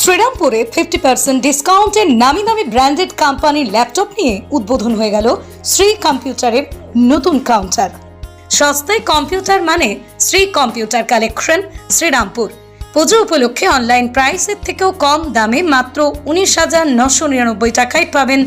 শ্রীরামপুরে fifty percent ডিসকাউন্টে নামি দামি ব্র্যান্ডেড কোম্পানির ল্যাপটপ নিয়ে উদ্বোধন হয়ে গেল শ্রী কম্পিউটারের নতুন কাউন্টার সস্তায় কম্পিউটার মানে শ্রী কম্পিউটার কালেকশন শ্রীরামপুর। পুজো উপলক্ষে অনলাইন প্রাইসের থেকেও কম দামে মাত্র উনিশ হাজার নশো নিরানব্বই টাকায় পাবেন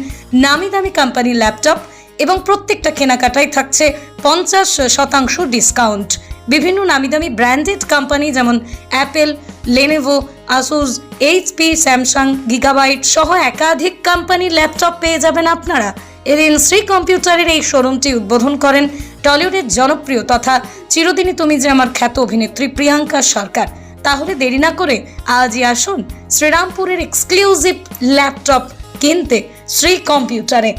নামি দামি কোম্পানির ল্যাপটপ এবং প্রত্যেকটা কেনাকাটায় থাকছে পঞ্চাশ শতাংশ ডিসকাউন্ট বিভিন্ন নামি দামি ব্র্যান্ডেড কোম্পানি যেমন Apple Lenovo Asus HP, Samsung, Gigabyte সহ একাধিক কোম্পানির ল্যাপটপ পেয়ে যাবেন আপনারা। এদিন শ্রী কম্পিউটারের এই শোরুমটি উদ্বোধন করেন টলিউডের জনপ্রিয় তথা চিরদিনই তুমি যে আমার খ্যাত অভিনেত্রী প্রিয়াঙ্কা সরকার। তাহলে দেরি না করে আজই আসুন শ্রীরামপুরের এক্সক্লুসিভ ল্যাপটপ কিনতে শ্রী কম্পিউটারে।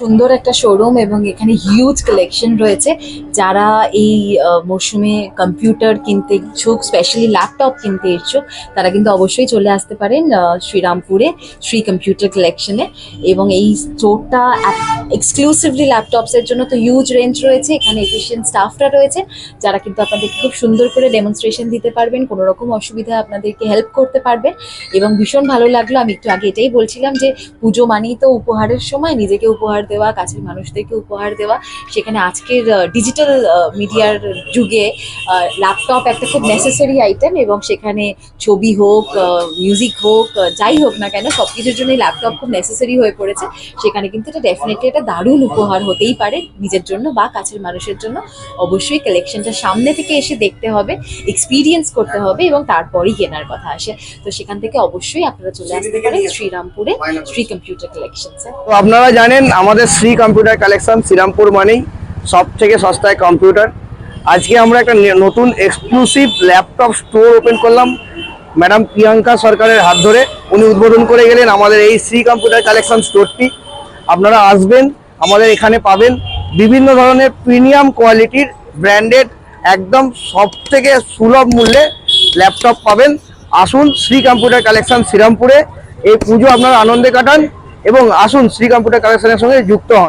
সুন্দর একটা শোরুম এবং এখানে হিউজ কালেকশন রয়েছে। যারা এই মরশুমে কম্পিউটার কিনতে ইচ্ছুক স্পেশালি ল্যাপটপ কিনতে ইচ্ছুক, তারা কিন্তু অবশ্যই চলে আসতে পারেন শ্রীরামপুরে, শ্রী কম্পিউটার কালেকশনে এবং এই স্টোরটা এক্সক্লুসিভলি ল্যাপটপসের জন্য তো হিউজ রেঞ্জ রয়েছে। এখানে এফিসিয়েন্ট স্টাফরা রয়েছে, যারা কিন্তু আপনাদেরকে খুব সুন্দর করে ডেমনস্ট্রেশন দিতে পারবেন, কোনো রকম অসুবিধা আপনাদেরকে হেল্প করতে পারবেন এবং ভীষণ ভালো লাগল, আমি একটু আগে এটাই বলছিলাম যে পুজো মানেই তো উপহারের সময়, নিজেকে উপহার দেওয়া কাছের মানুষদেরকে উপহার দেওয়া। সেখানে আজকের ডিজিটাল মিডিয়ার যুগে ল্যাপটপ একটা খুব নেসেসারি আইটেম এবং সেখানে ছবি হোক মিউজিক হোক যাই হোক না কেন সব কিছুর জন্যই ল্যাপটপ খুব নেসেসারি হয়ে পড়েছে। সেখানে কিন্তু এটা ডেফিনেটলি একটা দারুণ উপহার হতেই পারে নিজের জন্য বা কাছের মানুষের জন্য। অবশ্যই কালেকশনটা সামনে থেকে এসে দেখতে হবে এক্সপিরিয়েন্স করতে হবে এবং তারপরেই কেনার কথা আসে। তো সেখান থেকে অবশ্যই আপনারা চলে আসতে পারেন শ্রীরামপুরে শ্রী কম্পিউটার কালেকশন তো আপনারা জানেন আমাদের শ্রী কম্পিউটার কালেকশন, শ্রীরামপুর মানেই সব থেকে সস্তায় কম্পিউটার। আজকে আমরা একটা নতুন এক্সক্লুসিভ ল্যাপটপ স্টোর ওপেন করলাম। ম্যাডাম প্রিয়াঙ্কা সরকারের হাত ধরে উনি উদ্বোধন করে গেলেন আমাদের এই শ্রী কম্পিউটার কালেকশন স্টোরটি আপনারা আসবেন, আমাদের এখানে পাবেন বিভিন্ন ধরনের প্রিমিয়াম কোয়ালিটির ব্র্যান্ডেড একদম সব থেকে সুলভ মূল্যে ল্যাপটপ পাবেন। আসুন শ্রী কম্পিউটার কালেকশন শ্রীরামপুরে। এই পুজো আপনারা আনন্দে কাটান। এবং আসুন শ্রী কম্পিউটার কালেকশনের সঙ্গে যুক্ত হন।